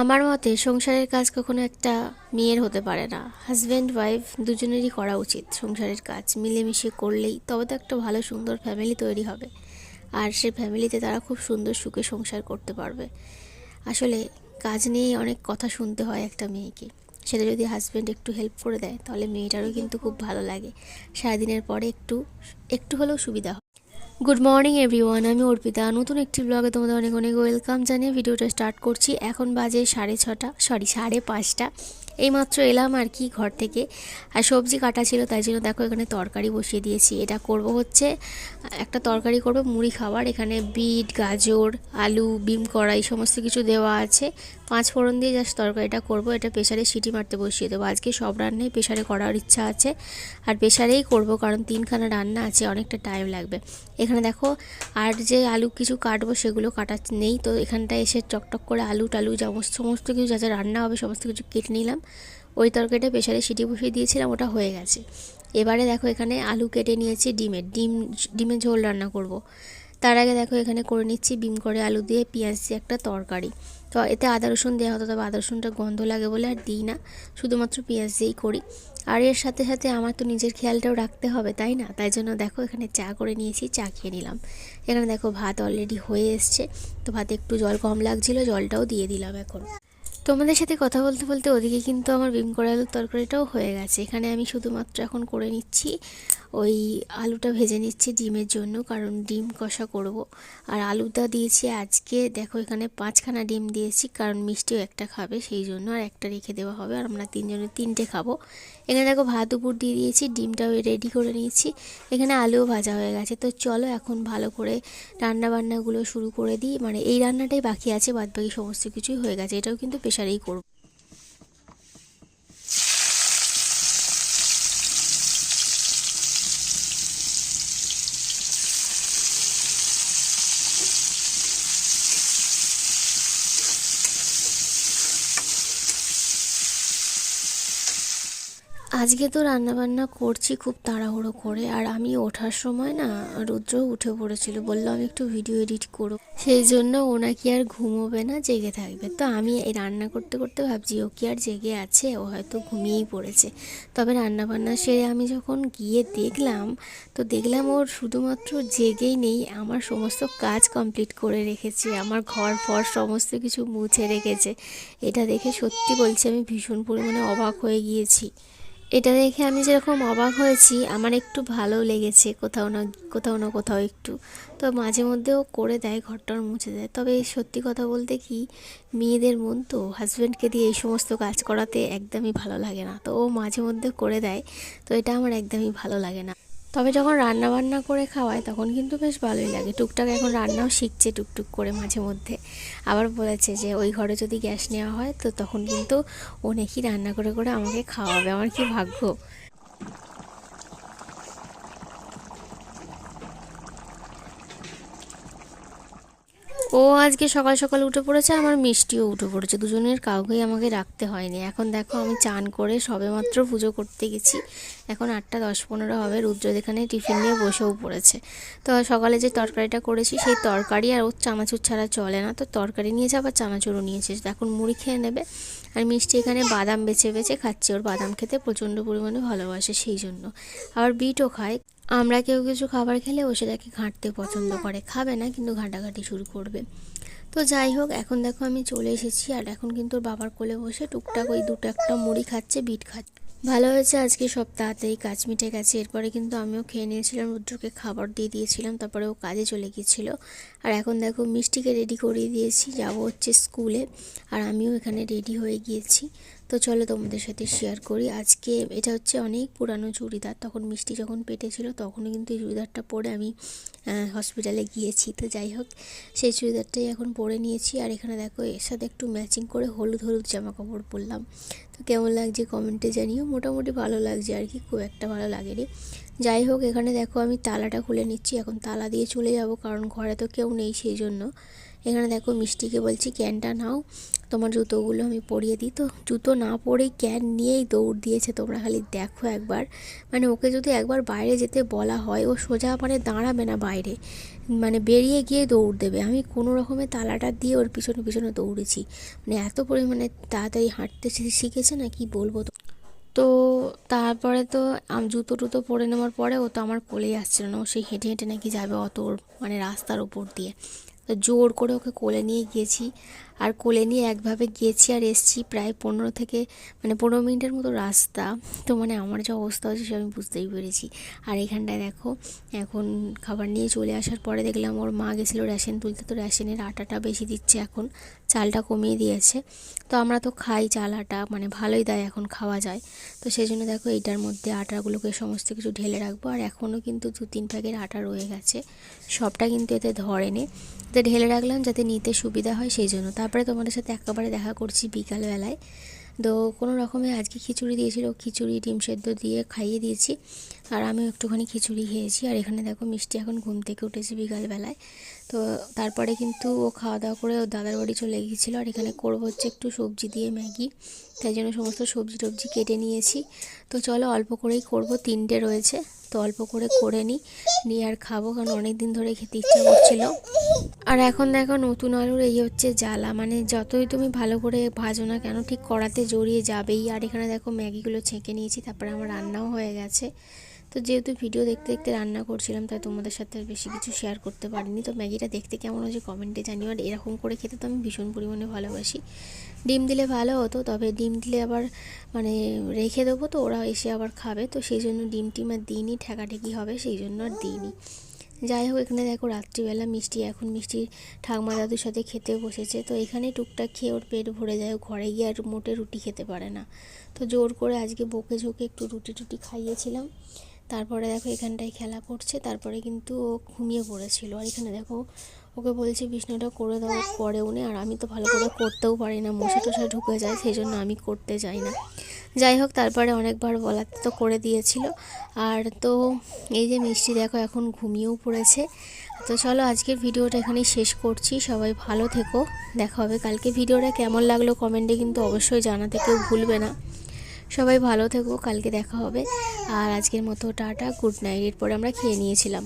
আমার মতে সংসারের কাজ কখনো একটা মেয়ের হতে পারে না। হাজব্যান্ড ওয়াইফ দুজনেরই করা উচিত সংসারের কাজ। মিলেমিশে করলেই তবে তো একটা ভালো, সুন্দর ফ্যামিলি তৈরি হবে। আর সেই ফ্যামিলিতে তারা খুব সুন্দর সুখে সংসার করতে পারবে। আসলে কাজ নিয়েই অনেক কথা শুনতে হয় একটা মেয়েকে। সেটা যদি হাজব্যান্ড একটু হেল্প করে দেয়, তাহলে মেয়েটারও কিন্তু খুব ভালো লাগে। সারাদিনের পরে একটু একটু হলেও সুবিধা হয়। গুড মর্নিং এভরিওয়ান আমি অর্পিতা। নতুন একটি ব্লগে তোমাদের অনেক অনেক ওয়েলকাম জানিয়ে ভিডিওটা স্টার্ট করছি। এখন বাজে সাড়ে ছটা সরি সাড়ে পাঁচটা। এইমাত্র এলাম আর কি ঘর থেকে। আর সবজি কাটা ছিল, তাই জন্য দেখো এখানে তরকারি বসিয়ে দিয়েছি। এটা করব হচ্ছে, একটা তরকারি করব, মুড়ি খাবার এখানে বিট, গাজর, আলু, বিম কড়া এই সমস্ত কিছু দেওয়া আছে। পাঁচ ফোড়ন দিয়ে জাস্ট তরকারিটা করব। এটা প্রেশারে সিটি মারতে বসিয়ে দেবো। আজকে সব রান্নাই প্রেশারে করার ইচ্ছা আছে। আর প্রেশারেই করব, কারণ তিনখানা রান্না আছে, অনেকটা টাইম লাগবে। এখানে দেখো, আর যে আলু কিছু কাটবো, সেগুলো কাটা নেই। তো এখানটা এসে টকটক করে আলু টালু সমস্ত কিছু যা যা রান্না হবে, সমস্ত কিছু কেটে নিলাম। ওই তরকারিটা প্রেশারে সিটি বসিয়ে দিয়েছিলাম, ওটা হয়ে গেছে। এবারে দেখো এখানে আলু কেটে নিয়েছি ডিমের। ডিম, ডিমের ঝোল রান্না করব। তার আগে দেখো এখানে করে নিচ্ছি বিম করে আলু দিয়ে পেঁয়াজ দিয়ে একটা তরকারি। তো এতে আদা, রসুন দেওয়া হতো, তবে আদা, রসুনটা গন্ধ লাগে বলে আর দিই না। শুধুমাত্র পেঁয়াজ দিয়েই করি। আর এর সাথে সাথে আমার তো নিজের খেয়ালটাও রাখতে হবে, তাই না? তাই জন্য দেখো এখানে চা করে নিয়েছি, চা খেয়ে নিলাম। এখানে দেখো ভাত অলরেডি হয়ে এসছে। তো ভাতে একটু জল কম লাগছিল, জলটাও দিয়ে দিলাম এখন। তোমাদের সাথে কথা বলতে বলতে ওদিকে কিন্তু আমার বিম করা আলুর তরকারিটাও হয়ে গেছে। এখানে আমি শুধুমাত্র এখন করে নিচ্ছি ওই আলুটা ভেজে নিচ্ছি ডিমের জন্য, কারণ ডিম কষা করব। আর আলুটা দিয়েছি আজকে, দেখো এখানে পাঁচখানা ডিম দিয়েছি, কারণ মিষ্টিও একটা খাবে, সেই জন্য আর একটা রেখে দেওয়া হবে। আর আমরা তিনজনে তিনটে খাব। এখানে দেখো ভাত উপর দিয়ে দিয়েছি, ডিমটাও রেডি করে নিয়েছি। এখানে আলুও ভাজা হয়ে গেছে। তো চলো এখন ভালো করে রান্না বান্নাগুলো শুরু করে দিই। মানে এই রান্নাটাই বাকি আছে বাদ বাকি সমস্ত কিছুই হয়ে গেছে। এটাও কিন্তু প্রেশারেই করব। আজকে তো রান্না বান্না করছি খুব তাড়াহুড়ো করে, আর আমি ওঠার সময় না রুদ্র উঠে পড়েছিল, বলল আমি একটু ভিডিও এডিট করো সেই জন্য ও নাকি আর ঘুমোবে না, জেগে থাকবে। তো আমি এই রান্না করতে করতে ভাবছি, ও কি আর জেগে আছে? ও হয়তো ঘুমিয়েই পড়েছে। তবে রান্না বান্না সেরে আমি যখন গিয়ে দেখলাম, তো দেখলাম ওর শুধুমাত্র জেগেই নেই, আমার সমস্ত কাজ কমপ্লিট করে রেখেছে, আমার ঘর ফর সমস্ত কিছু মুছে রেখেছে। এটা দেখে সত্যি বলছি, আমি ভীষণ পরিমাণে অবাক হয়ে গিয়েছি। এটা দেখে আমি যেরকম অবাক হয়েছি, আমার একটু ভালো লেগেছে কোথাও না কোথাও না কোথাও একটু। তো মাঝে মধ্যেও করে দেয়, ঘরটার মুছে দেয়। তবে সত্যি কথা বলতে কি, মেয়েদের মন তো হাজব্যান্ডকে দিয়ে এই সমস্ত কাজ করাতে একদমই ভালো লাগে না। তো ও মাঝে মধ্যে করে দেয়, তো এটা আমার একদমই ভালো লাগে না। তবে যখন রান্না বান্না করে খাওয়ায় তখন কিন্তু বেশ ভালোই লাগে। টুকটাক এখন রান্নাও শিখছে টুকটুক করে মাঝে মধ্যে। আবার বলেছে যে, ওই ঘরে যদি গ্যাস নেওয়া হয়, তো তখন কিন্তু ও নাকি রান্না করে করে আমাকে খাওয়াবে। আমার কি ভাগ্য? ও আজকে সকাল সকাল উঠে পড়েছে, আমার মিষ্টিও উঠে পড়েছে। দুজনের কাউকেই আমাকে রাখতে হয়নি। এখন দেখো আমি চান করে সবেমাত্র পুজো করতে গেছি। এখন আটটা দশ পনেরো হবে, রুদ্র এখানে টিফিন নিয়ে বসেও পড়েছে। তো সকালে যে তরকারিটা করেছি সেই তরকারি আর ওর চানাচুর ছাড়া চলে না। তো তরকারি নিয়েছে, আবার চানাচুরও নিয়েছে। এখন মুড়ি খেয়ে নেবে। আর মিষ্টি এখানে বাদাম বেছে বেছে খাচ্ছে। ওর বাদাম খেতে প্রচণ্ড পরিমাণে ভালোবাসে সেই জন্য। আবার বিটও খায়। আমরা কেউ কিছু খাবার খেলে ও সেটাকে ঘাঁটতে পছন্দ করে। খাবে না, কিন্তু ঘাঁটাঘাঁটি শুরু করবে। তো যাই হোক, এখন দেখো আমি চলে এসেছি আর এখন কিন্তু বাবার কোলে বসে টুকটাক ওই দুটো একটা মুড়ি খাচ্ছে, বিট খাচ্ছে। ভালো হয়েছে আজকে সব তাড়াতাড়ি কাজ মিটে গেছে। এরপরে কিন্তু আমিও খেয়ে নিয়েছিলাম, রুদ্রকে খাবার দিয়ে দিয়েছিলাম, তারপরে ও কাজে চলে গিয়েছিল। আর এখন দেখো মিষ্টিকে রেডি করিয়ে দিয়েছি, যাব হচ্ছে স্কুলে। আর আমিও এখানে রেডি হয়ে গিয়েছি। তো চলো তোমাদের সাথে শেয়ার করি। আজকে এটা হচ্ছে অনেক পুরানো চুড়িদার। তখন মিষ্টি যখন পেটে ছিল তখনও কিন্তু এই চুড়িদারটা পরে আমি হসপিটালে গিয়েছি। তো যাই হোক, সেই চুড়িদারটাই এখন পরে নিয়েছি। আর এখানে দেখো, এর সাথে একটু ম্যাচিং করে হলুদ হলুদ জামা কাপড় পরলাম। তো কেমন লাগছে কমেন্টে জানিও। মোটামুটি ভালো লাগছে আর কি, খুব একটা ভালো লাগেনি। যাই হোক, এখানে দেখো আমি তালাটা খুলে নিচ্ছি। এখন তালা দিয়ে চলে যাব, কারণ ঘরে তো কেউ নেই সেই জন্য। এখানে দেখো মিষ্টিকে বলছি, ক্যানটা নাও। তোমার জুতোগুলো আমি পরিয়ে দিই। তো জুতো না পরেই ক্যান নিয়েই দৌড় দিয়েছে তোমরা খালি দেখো একবার। মানে ওকে যদি একবার বাইরে যেতে বলা হয়, ও সোজা মানে দাঁড়াবে না বাইরে। মানে বেরিয়ে গিয়ে দৌড় দেবে। আমি কোনো রকমের তালাটা দিয়ে ওর পিছনে পিছনে দৌড়েছি। মানে এত পরিমাণে তাড়াতাড়ি হাঁটতে শিখেছে না, কি বলব তো? তো তারপরে তো আম, জুতো টুতো পরে নেওয়ার পরে ও তো আমার কোলেই আসছিল না। ও সেই হেঁটে হেঁটে নাকি যাবে অত মানে রাস্তার ওপর দিয়ে। তো জোর করে ওকে কোলে নিয়ে গিয়েছি। আর কোলে নিয়ে একভাবে গিয়েছি আর এসছি প্রায় পনেরো থেকে মানে পনেরো মিনিটের মতো রাস্তা। তো মানে আমার যা অবস্থা হচ্ছে সে আমি বুঝতেই পেরেছি। আর এখানটায় দেখো, এখন খাবার নিয়ে চলে আসার পরে দেখলাম ওর মা গেছিল রেশন তুলতে। তো রেশনের আটাটা বেশি দিচ্ছে এখন, চালটা কমিয়ে দিয়েছে। তো আমরা তো খাই চাল, আটা মানে ভালোই দেয় এখন খাওয়া যায়। তো সেই জন্য দেখো এইটার মধ্যে আটাগুলোকে সমস্ত কিছু ঢেলে রাখব। আর এখনও কিন্তু দু তিন প্যাকেট আটা রয়ে গেছে। সবটা কিন্তু এতে ধরেনি। তো ঢেলে রাখলাম যাতে নিতে সুবিধা হয় সেই জন্য। তারপরে তোমাদের সাথে একেবারে দেখা করছি বিকালবেলায়। তো কোনো রকমে আজকে খিচুড়ি দিয়েছিল, খিচুড়ি, ডিম সেদ্ধ দিয়ে খাইয়ে দিয়েছি। আর আমিও একটুখানি খিচুড়ি খেয়েছি। আর এখানে দেখো মিষ্টি এখন ঘুম থেকে উঠেছি বিকালবেলায়। তো তারপরে কিন্তু ও খাওয়া দাওয়া করে ও দাদার বাড়ি চলে গিয়েছিল আর এখানে করব হচ্ছে একটু সবজি দিয়ে ম্যাগি। তাই জন্য সমস্ত সবজি টবজি কেটে নিয়েছি। তো চলো অল্প করেই করব, তিনটে রয়েছে। তো অল্প করে করে নিই, নিয়ে আর খাব কারণ অনেক দিন ধরে খেতে ইচ্ছা করছিল। আর এখন দেখো নতুন আলুর এই হচ্ছে জ্বালা। মানে যতই তুমি ভালো করে ভাজো না কেন, ঠিক কড়াতে জড়িয়ে যাবেই। আর এখানে দেখো ম্যাগিগুলো ছেঁকে নিয়েছি, তারপরে আমার রান্নাও হয়ে গেছে। তো যেহেতু ভিডিও দেখতে দেখতে রান্না করছিলাম, তাই তোমাদের সাথে আর বেশি কিছু শেয়ার করতে পারিনি। তো ম্যাগিটা দেখতে কেমন হয়েছে কমেন্টে জানিও। আর এরকম করে খেতে তো আমি ভীষণ পরিমাণে ভালোবাসি। ডিম দিলে ভালো হতো, তবে ডিম দিলে আবার মানে রেখে দেবো তো, ওরা এসে আবার খাবে। তো সেই জন্য ডিম টিম আর দিইনি, ঠেকাঠেকি হবে, সেই জন্য আর দিইনি। যাই হোক, এখানে দেখো রাত্রিবেলা মিষ্টি, এখন মিষ্টি ঠাকমা দাদুর সাথে খেতে বসেছে। তো এখানে টুকটাক খেয়ে ওর পেট ভরে যায়। ঘরে গিয়ে আর মোটে রুটি খেতে পারে না। তো জোর করে আজকে বকে ঝোঁকে একটু রুটি টুটি খাইয়েছিলাম। তারপরে দেখো এখানটায় খেলা করছে, তারপরে কিন্তু ও ঘুমিয়ে পড়েছিল। আর এখানে দেখো, ওকে বলছি, বিষ্ণুটা করে দাও পরে উনি আর আমি তো ভালো করে করতেও পারি না, মশা টশা ঢুকে যায় সেই জন্য আমি করতে যাই না। যাই হোক, তারপরে অনেকবার বলাতে তো করে দিয়েছিল। আর তো এই যে মিষ্টি দেখো, এখন ঘুমিয়েও পড়েছে। তো চলো, আজকের ভিডিওটা এখানেই শেষ করছি। সবাই ভালো থেকো। দেখা হবে কালকে। ভিডিওটা কেমন লাগল কমেন্টে কিন্তু অবশ্যই জানাতে কেউ ভুলবে না। সবাই ভালো থেকো, কালকে দেখা হবে। আর আজকের মতো টাটা, গুড নাইট। এরপরে আমরা খেয়ে নিয়েছিলাম।